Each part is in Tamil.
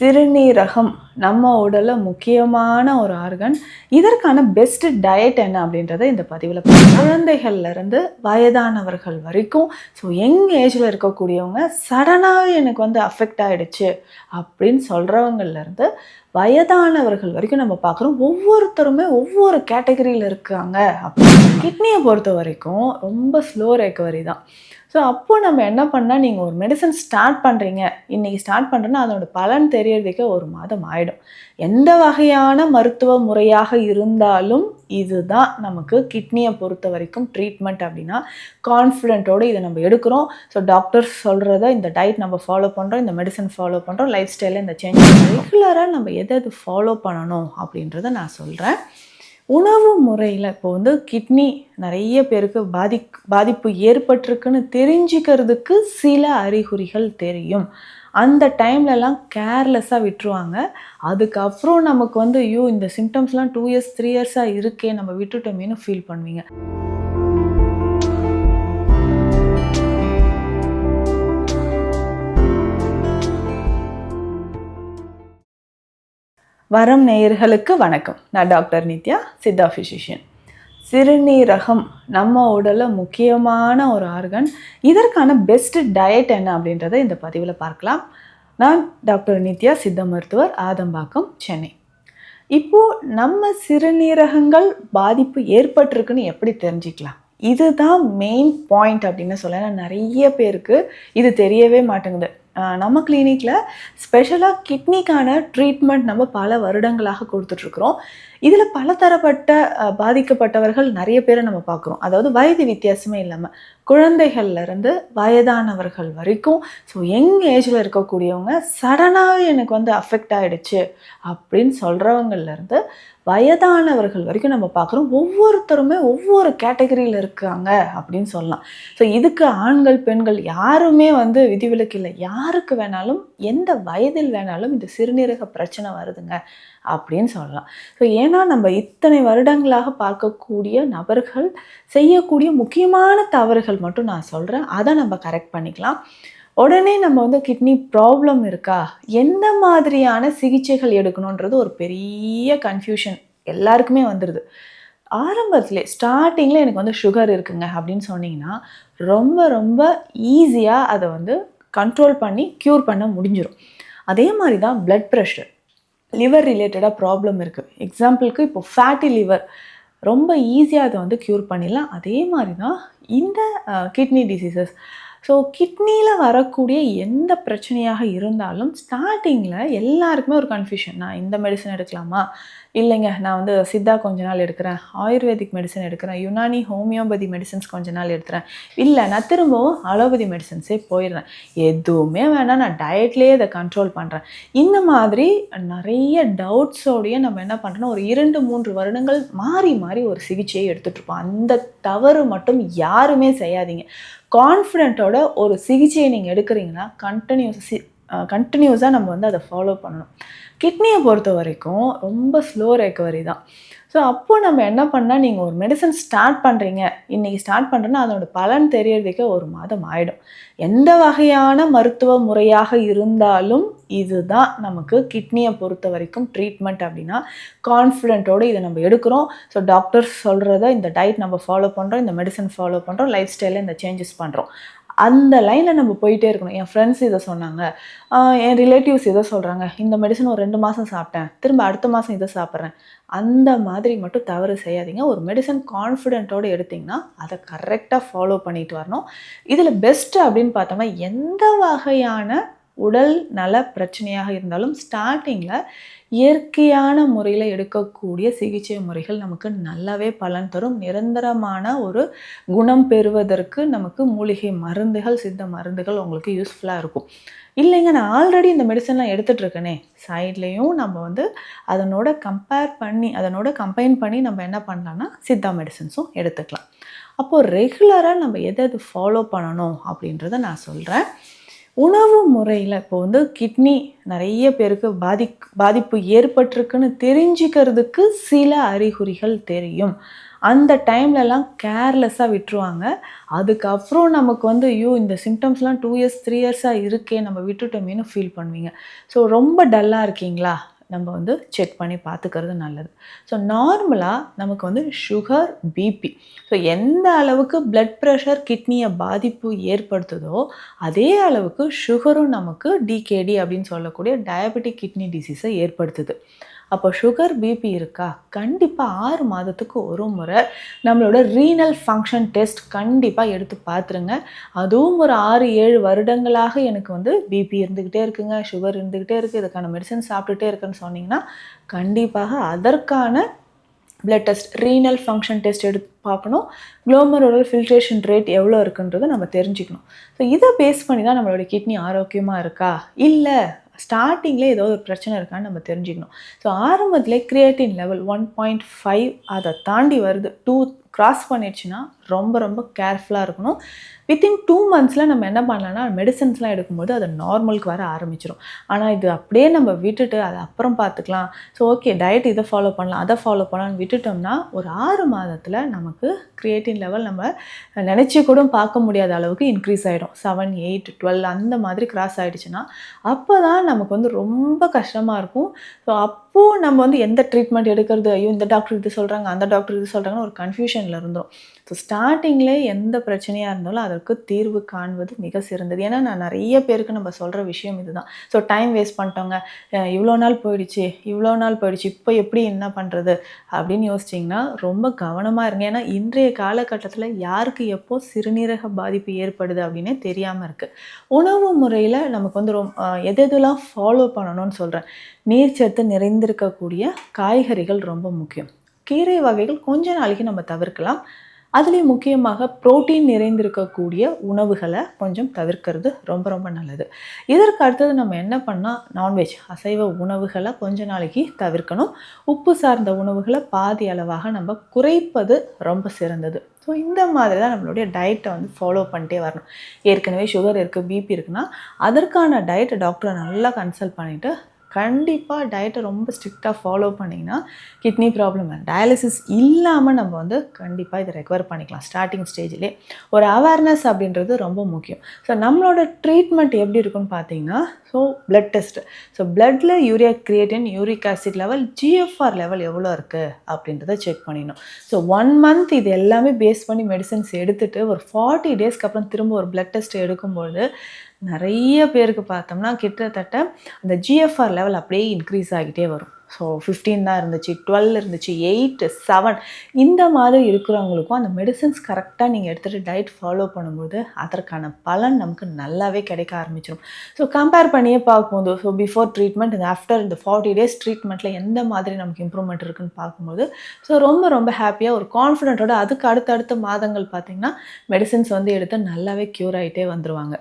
சிறுநீரகம் நம்ம உடலில் முக்கியமான ஒரு ஆர்கன் இதற்கான பெஸ்ட் டயட் என்ன அப்படின்றத இந்த பதிவில் குழந்தைகள்லேருந்து வயதானவர்கள் வரைக்கும் ஸோ யங் ஏஜில் இருக்கக்கூடியவங்க சடனாக எனக்கு வந்து அஃபெக்ட் ஆகிடுச்சு அப்படின்னு சொல்கிறவங்கள்லேருந்து வயதானவர்கள் வரைக்கும் நம்ம பார்க்குறோம். ஒவ்வொருத்தருமே ஒவ்வொரு கேட்டகரியில் இருக்காங்க. அப்படின்னு கிட்னியை பொறுத்த வரைக்கும் ரொம்ப ஸ்லோ ரெக்கவரி தான். ஸோ அப்போது நம்ம என்ன பண்ணால் நீங்கள் ஒரு மெடிசன் ஸ்டார்ட் பண்ணுறீங்க இன்றைக்கி ஸ்டார்ட் பண்ணுறேன்னா அதோட பலன் தெரியறதுக்கே ஒரு மாதம் ஆகிடும் எந்த வகையான மருத்துவ முறையாக இருந்தாலும் இதுதான் நமக்கு கிட்னியை பொறுத்த வரைக்கும் ட்ரீட்மெண்ட் அப்படின்னா கான்ஃபிடென்ட்டோடு இதை நம்ம எடுக்கிறோம். ஸோ டாக்டர்ஸ் சொல்கிறத இந்த டயட் நம்ம ஃபாலோ பண்ணுறோம் இந்த மெடிசன் ஃபாலோ பண்ணுறோம் லைஃப் ஸ்டைலில் இந்த சேஞ்ச் ரெகுலராக நம்ம எதை எது ஃபாலோ பண்ணணும் அப்படின்றத நான் சொல்கிறேன் உணவு முறையில் இப்போ வந்து கிட்னி நிறைய பேருக்கு பாதி பாதிப்பு ஏற்பட்டிருக்குன்னு தெரிஞ்சுக்கிறதுக்கு சில அறிகுறிகள் தெரியும். அந்த டைம்லலாம் கேர்லெஸ்ஸாக விட்டுருவாங்க. அதுக்கப்புறம் நமக்கு வந்து ஐயோ இந்த சிம்டம்ஸ்லாம் டூ இயர்ஸ் த்ரீ இயர்ஸாக இருக்கே நம்ம விட்டுட்டோமேனு ஃபீல் பண்ணுவீங்க. வரம் நேயர்களுக்கு வணக்கம். நான் டாக்டர் நித்யா சித்தா ஃபிசிஷியன் சிறுநீரகம் நம்ம உடலில் முக்கியமான ஒரு ஆர்கன் இதற்கான பெஸ்ட் டயட் என்ன அப்படின்றத இந்த பதிவில் பார்க்கலாம். நான் டாக்டர் நித்யா சித்த மருத்துவர் ஆதம்பாக்கம் சென்னை. இப்போது நம்ம சிறுநீரகங்கள் பாதிப்பு ஏற்பட்டிருக்குன்னு எப்படி தெரிஞ்சுக்கலாம்? இதுதான் மெயின் பாயிண்ட் அப்படின்னு சொல்ல நிறைய பேருக்கு இது தெரியவே மாட்டேங்குது. நம்ம கிளினிக்கில் ஸ்பெஷலாக கிட்னிக்கான ட்ரீட்மெண்ட் நம்ம பல வருடங்களாக கொடுத்துட்ருக்குறோம் இதில் பலதரப்பட்ட பாதிக்கப்பட்டவர்கள் நிறைய பேரை நம்ம பார்க்குறோம். அதாவது வயது வித்தியாசமே இல்லாமல் குழந்தைகள்லேருந்து வயதானவர்கள் வரைக்கும் ஸோ யங் ஏஜில் இருக்கக்கூடியவங்க சடனாக எனக்கு வந்து அஃபெக்ட் ஆகிடுச்சு அப்படின்னு சொல்கிறவங்கள்லேருந்து வயதானவர்கள் வரைக்கும் நம்ம பார்க்குறோம். ஒவ்வொருத்தருமே ஒவ்வொரு கேட்டகரியில் இருக்காங்க அப்படின்னு சொல்லலாம். ஸோ இதுக்கு ஆண்கள் பெண்கள் யாருமே வந்து விதிவிலக்கு இல்லை. யாருக்கு வேணாலும் எந்த வயதில் வேணாலும் இந்த சிறுநீரக பிரச்சனை வருதுங்க அப்படின்னு சொல்லலாம். ஸோ ஏன்னா நம்ம இத்தனை வருடங்களாக பார்க்கக்கூடிய நபர்கள் செய்யக்கூடிய முக்கியமான தவறுகள் மட்டும் நான் சொல்கிறேன் அதை நம்ம கரெக்ட் பண்ணிக்கலாம். உடனே நம்ம வந்து கிட்னி ப்ராப்ளம் இருக்கா? எந்த மாதிரியான சிகிச்சைகள் எடுக்கணுன்றது ஒரு பெரிய கன்ஃபியூஷன் எல்லாருக்குமே வந்துடுது ஆரம்பத்திலே ஸ்டார்டிங்கில் எனக்கு வந்து சுகர் இருக்குங்க அப்படின்னு சொன்னீங்கன்னா ரொம்ப ரொம்ப ஈஸியாக அதை வந்து கண்ட்ரோல் பண்ணி க்யூர் பண்ண முடிஞ்சிடும் அதே மாதிரி தான் ப்ளட் ப்ரெஷர் லிவர் ரிலேட்டடாக ப்ராப்ளம் இருக்குது எக்ஸாம்பிளுக்கு இப்போ ஃபேட்டி லிவர் ரொம்ப ஈஸியாக அதை வந்து க்யூர் பண்ணிடலாம். அதே மாதிரி தான் இந்த கிட்னி டிசீசஸ் ஸோ கிட்னியில் வரக்கூடிய எந்த பிரச்சனையாக இருந்தாலும் ஸ்டார்டிங்கில் எல்லாருக்குமே ஒரு கன்ஃபியூஷன் நான் இந்த மெடிசன் எடுக்கலாமா? இல்லைங்க நான் வந்து சித்தா கொஞ்ச நாள் எடுக்கிறேன். ஆயுர்வேதிக் மெடிசன் எடுக்கிறேன். யுனானி ஹோமியோபதி மெடிசன்ஸ் கொஞ்ச நாள் எடுக்கிறேன் இல்லை நான் திரும்பவும் அலோபதி மெடிசன்ஸே போயிடுறேன். எதுவுமே வேணாம். நான் டயட்லேயே இதை கண்ட்ரோல் பண்ணுறேன் இந்த மாதிரி நிறைய டவுட்ஸோடைய நம்ம என்ன பண்ணுறோன்னா ஒரு இரண்டு மூன்று வருடங்கள் மாறி மாறி ஒரு சிகிச்சையை எடுத்துகிட்டு இருப்போம் அந்த தவறு மட்டும் யாருமே செய்யாதீங்க. கான்ஃபிடென்ட்டோட ஒரு சிகிச்சையை நீங்கள் எடுக்கிறீங்கன்னா கண்டினியூஸ் கண்டினியூஸாக நம்ம வந்து அதை ஃபாலோ பண்ணணும். கிட்னியை பொறுத்த வரைக்கும் ரொம்ப ஸ்லோ ரெக்கவரி தான். ஸோ அப்போ நம்ம என்ன பண்ணால் நீங்கள் ஒரு மெடிசன் ஸ்டார்ட் பண்ணுறீங்க இன்றைக்கி ஸ்டார்ட் பண்ணுறேன்னா அதோட பலன் தெரியறதுக்கே ஒரு மாதம் ஆகிடும் எந்த வகையான மருத்துவ முறையாக இருந்தாலும் இதுதான் நமக்கு கிட்னியை பொறுத்த வரைக்கும் ட்ரீட்மெண்ட் அப்படின்னா கான்ஃபிடென்ட்டோடு இதை நம்ம எடுக்கிறோம். ஸோ டாக்டர்ஸ் சொல்கிறத இந்த டயட் நம்ம ஃபாலோ பண்ணுறோம் இந்த மெடிசன் ஃபாலோ பண்ணுறோம் லைஃப் ஸ்டைலில் இந்த சேஞ்சஸ் பண்ணுறோம் அந்த லைனில் நம்ம போயிட்டே இருக்கணும். என் ஃப்ரெண்ட்ஸ் இதை சொன்னாங்க. என் ரிலேட்டிவ்ஸ் இதை சொல்கிறாங்க இந்த மெடிசன் ஒரு ரெண்டு மாதம் சாப்பிட்டேன். திரும்ப அடுத்த மாதம் இதை சாப்பிட்றேன். அந்த மாதிரி மட்டும் தவறு செய்யாதீங்க. ஒரு மெடிசன் கான்ஃபிடென்ட்டோடு எடுத்திங்கன்னா அதை கரெக்டாக ஃபாலோ பண்ணிட்டு வரணும். இதில் பெஸ்ட்டு அப்படின்னு பார்த்தோம்னா எந்த வகையான உடல் நல பிரச்சனையாக இருந்தாலும் ஸ்டார்டிங்கில் இயற்கையான முறையில் எடுக்கக்கூடிய சிகிச்சை முறைகள் நமக்கு நல்லாவே பலன் தரும். நிரந்தரமான ஒரு குணம் பெறுவதற்கு நமக்கு மூலிகை மருந்துகள் சித்த மருந்துகள் உங்களுக்கு யூஸ்ஃபுல்லாக இருக்கும். இல்லைங்க நான் ஆல்ரெடி இந்த மெடிசன்லாம் எடுத்துகிட்ருக்கேனே சைட்லேயும் நம்ம வந்து அதனோட கம்பேர் பண்ணி அதனோட கம்பைன் பண்ணி நம்ம என்ன பண்ணலான்னா சித்தா மெடிசன்ஸும் எடுத்துக்கலாம். அப்போது ரெகுலராக நம்ம எதை எது ஃபாலோ பண்ணணும் அப்படின்றத நான் சொல்கிறேன் உணவு முறையில் இப்போ வந்து கிட்னி நிறைய பேருக்கு பாதி பாதிப்பு ஏற்பட்டிருக்குன்னு தெரிஞ்சுக்கிறதுக்கு சில அறிகுறிகள் தெரியும். அந்த டைம்லலாம் கேர்லெஸ்ஸாக விட்டுருவாங்க. அதுக்கப்புறம் நமக்கு வந்து ஐயோ இந்த சிம்டம்ஸ்லாம் டூ இயர்ஸ் த்ரீ இயர்ஸாக இருக்கே நம்ம விட்டுட்டோமேனு ஃபீல் பண்ணுவீங்க. ஸோ ரொம்ப டல்லாக இருக்கீங்களா? நம்ம வந்து செக் பண்ணி பார்த்துக்கிறது நல்லது. ஸோ நார்மலாக நமக்கு வந்து சுகர் பிபி ஸோ எந்த அளவுக்கு பிளட் ப்ரெஷர் கிட்னியை பாதிப்பு ஏற்படுத்துதோ அதே அளவுக்கு சுகரும் நமக்கு டிகேடி அப்படின்னு சொல்லக்கூடிய டயபெட்டிக் கிட்னி டிசீஸை ஏற்படுத்துது. அப்போ சுகர் பிபி இருக்கா? கண்டிப்பாக ஆறு மாதத்துக்கு ஒரு முறை நம்மளோட ரீனல் ஃபங்க்ஷன் டெஸ்ட் கண்டிப்பாக எடுத்து பார்த்துருங்க அதுவும் ஒரு ஆறு ஏழு வருடங்களாக எனக்கு வந்து பிபி இருந்துக்கிட்டே இருக்குங்க. சுகர் இருந்துக்கிட்டே இருக்குது இதுக்கான மெடிசன் சாப்பிட்டுட்டே இருக்குன்னு சொன்னிங்கன்னா கண்டிப்பாக அதற்கான blood test renal function test எடுத்து பார்க்கணும். குளோமரோடல் ஃபில்ட்ரேஷன் ரேட் எவ்வளோ இருக்குன்றதை நம்ம தெரிஞ்சுக்கணும். ஸோ இதை பேஸ் பண்ணி தான் நம்மளோட கிட்னி ஆரோக்கியமாக இருக்கா? இல்லை. ஸ்டார்டிங்கில் ஏதோ ஒரு பிரச்சனை இருக்கான்னு நம்ம தெரிஞ்சுக்கணும். ஸோ ஆரம்பத்தில் creatine level one point five அதை தாண்டி வருது. டூ கிராஸ் பண்ணிடுச்சுன்னா ரொம்ப ரொம்ப கேர்ஃபுல்லாக இருக்கணும். வித்தின் டூ மந்த்ஸில் நம்ம என்ன பண்ணலாம்னா மெடிசன்ஸ்லாம் எடுக்கும்போது அது நார்மலுக்கு வர ஆரம்பிச்சிடும் ஆனால் இது அப்படியே நம்ம விட்டுட்டு அதை அப்புறம் பார்த்துக்கலாம். ஸோ ஓகே டயட் இதை ஃபாலோ பண்ணலாம் அதை ஃபாலோ பண்ணலாம்னு விட்டுட்டோம்னா ஒரு ஆறு மாதத்தில் நமக்கு கிரியேட்டின் லெவல் நம்ம நினச்சி கூட பார்க்க முடியாத அளவுக்கு இன்க்ரீஸ் ஆகிடும் செவன் எயிட் டுவெல் அந்த மாதிரி கிராஸ் ஆகிடுச்சுன்னா அப்போ தான் நமக்கு வந்து ரொம்ப கஷ்டமாக இருக்கும். ஸோ அப் அப்போது நம்ம வந்து எந்த ட்ரீட்மெண்ட் எடுக்கிறது? ஐயோ இந்த டாக்டர் இது சொல்கிறாங்க அந்த டாக்டர் இது சொல்கிறாங்கன்னு ஒரு கன்ஃபியூஷனில் இருந்தோம். ஸோ ஸ்டார்டிங்லே எந்த பிரச்சனையாக இருந்தாலும் அதற்கு தீர்வு காண்பது மிக சிறந்தது. ஏன்னா நான் நிறைய பேருக்கு நம்ம சொல்கிற விஷயம் இதுதான். ஸோ டைம் வேஸ்ட் பண்ணிட்டோங்க. இவ்வளோ நாள் போயிடுச்சு இவ்வளோ நாள் போயிடுச்சு இப்போ எப்படி என்ன பண்ணுறது அப்படின்னு யோசிச்சிங்கன்னா ரொம்ப கவனமாக இருங்க. ஏன்னா இன்றைய காலகட்டத்தில் யாருக்கு எப்போ சிறுநீரக பாதிப்பு ஏற்படுது அப்படின்னே தெரியாமல் இருக்குது உணவு முறையில் நமக்கு வந்து ரொம்ப எது எதெல்லாம் ஃபாலோ பண்ணணும்னு சொல்கிறேன் நீர்ச்சத்து நிறைந்திருக்கக்கூடிய காய்கறிகள் ரொம்ப முக்கியம். கீரை வகைகள் கொஞ்ச நாளைக்கு நம்ம தவிர்க்கலாம். அதுலேயும் முக்கியமாக ப்ரோட்டீன் நிறைந்திருக்கக்கூடிய உணவுகளை கொஞ்சம் தவிர்க்கிறது ரொம்ப ரொம்ப நல்லது. இதற்கு அடுத்தது நம்ம என்ன பண்ணால் நான்வெஜ் அசைவ உணவுகளை கொஞ்ச நாளைக்கு தவிர்க்கணும். உப்பு சார்ந்த உணவுகளை பாதி அளவாக நம்ம குறைப்பது ரொம்ப சிறந்தது. ஸோ இந்த மாதிரி தான் நம்மளுடைய டயட்டை வந்து ஃபாலோ பண்ணிட்டே வரணும். ஏற்கனவே சுகர் இருக்குது பிபி இருக்குன்னா அதற்கான டயட்டை டாக்டரை நல்லா கன்சல்ட் பண்ணிவிட்டு கண்டிப்பாக டயட்டை ரொம்ப ஸ்ட்ரிக்டாக ஃபாலோ பண்ணிங்கன்னா கிட்னி ப்ராப்ளம் டயாலிசிஸ் இல்லாமல் நம்ம வந்து கண்டிப்பாக இதை ரெக்கவர் பண்ணிக்கலாம். ஸ்டார்டிங் ஸ்டேஜ்லேயே ஒரு அவேர்னஸ் அப்படின்றது ரொம்ப முக்கியம். ஸோ நம்மளோட ட்ரீட்மெண்ட் எப்படி இருக்குன்னு பார்த்தீங்கன்னா ஸோ பிளட் டெஸ்ட்டு ஸோ பிளட்டில் urea creatine uric acid level GFR level எவ்வளோ இருக்குது அப்படின்றத செக் பண்ணிடணும். ஸோ ஒன் மந்த் இது எல்லாமே பேஸ் பண்ணி மெடிசன்ஸ் எடுத்துகிட்டு ஒரு ஃபார்ட்டி டேஸ்க்கு அப்புறம் திரும்ப ஒரு பிளட் டெஸ்ட் எடுக்கும்போது நிறைய பேருக்கு பார்த்தோம்னா கிட்டத்தட்ட அந்த ஜிஎஃப்ஆர் லெவல் அப்படியே இன்க்ரீஸ் ஆகிட்டே வரும். ஸோ ஃபிஃப்டீன் தான் இருந்துச்சு டுவெல் இருந்துச்சு எயிட் செவன் இந்த மாதிரி இருக்கிறவங்களுக்கும் அந்த மெடிசன்ஸ் கரெக்டாக நீங்கள் எடுத்துகிட்டு டயட் ஃபாலோ பண்ணும்போது அதற்கான பலன் நமக்கு நல்லாவே கிடைக்க ஆரம்பிச்சிடும் ஸோ கம்பேர் பண்ணியே பார்க்கும்போது ஸோ பிஃபோர் ட்ரீட்மெண்ட் இந்த ஆஃப்டர் இந்த ஃபார்ட்டி டேஸ் ட்ரீட்மெண்ட்டில் எந்த மாதிரி நமக்கு இம்ப்ரூவ்மெண்ட் இருக்குன்னு பார்க்கும்போது ஸோ ரொம்ப ரொம்ப ஹாப்பியாக ஒரு கான்ஃபிடென்ட்டோட அதுக்கு அடுத்தடுத்த மாதங்கள் பார்த்திங்கன்னா மெடிசன்ஸ் வந்து எடுத்து நல்லாவே க்யூர் ஆகிட்டே வந்துருவாங்க.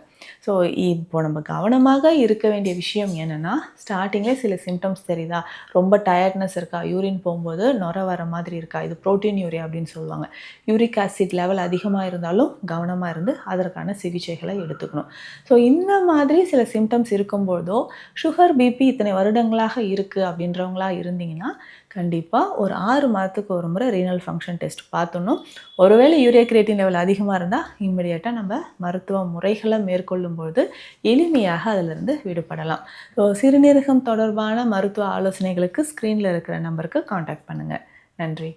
ஸோ இப்போ நம்ம கவனமாக இருக்க வேண்டிய விஷயம் என்னென்னா ஸ்டார்டிங்கில் சில சிம்டம்ஸ் தெரியுதா? ரொம்ப டயர்ட்னஸ் இருக்கா? யூரின் போகும்போது நுர வர மாதிரி இருக்கா? இது புரோட்டீன் யூரியா அப்படின்னு சொல்லுவாங்க. யூரிக் ஆசிட் லெவல் அதிகமாக இருந்தாலும் கவனமாக இருந்து அதற்கான சிகிச்சைகளை எடுத்துக்கணும். ஸோ இந்த மாதிரி சில சிம்டம்ஸ் இருக்கும்போதோ சுகர் பிபி இத்தனை வருடங்களாக இருக்குது அப்படின்றவங்களா இருந்தீங்கன்னா கண்டிப்பாக ஒரு ஆறு மாதத்துக்கு ஒரு முறை ரீனல் ஃபங்க்ஷன் டெஸ்ட் பார்த்துடணும். ஒருவேளை யூரியா கிரியேட்டின் லெவல் அதிகமாக இருந்தால் இம்மிடியேட்டாக நம்ம மருத்துவ முறைகளை மேற்கொள்ளும்பொழுது எளிமையாக அதிலிருந்து விடுபடலாம். ஸோ சிறுநீரகம் தொடர்பான மருத்துவ ஆலோசனைகளுக்கு ஸ்க்ரீனில் இருக்கிற நம்பருக்கு காண்டாக்ட் பண்ணுங்கள் நன்றி.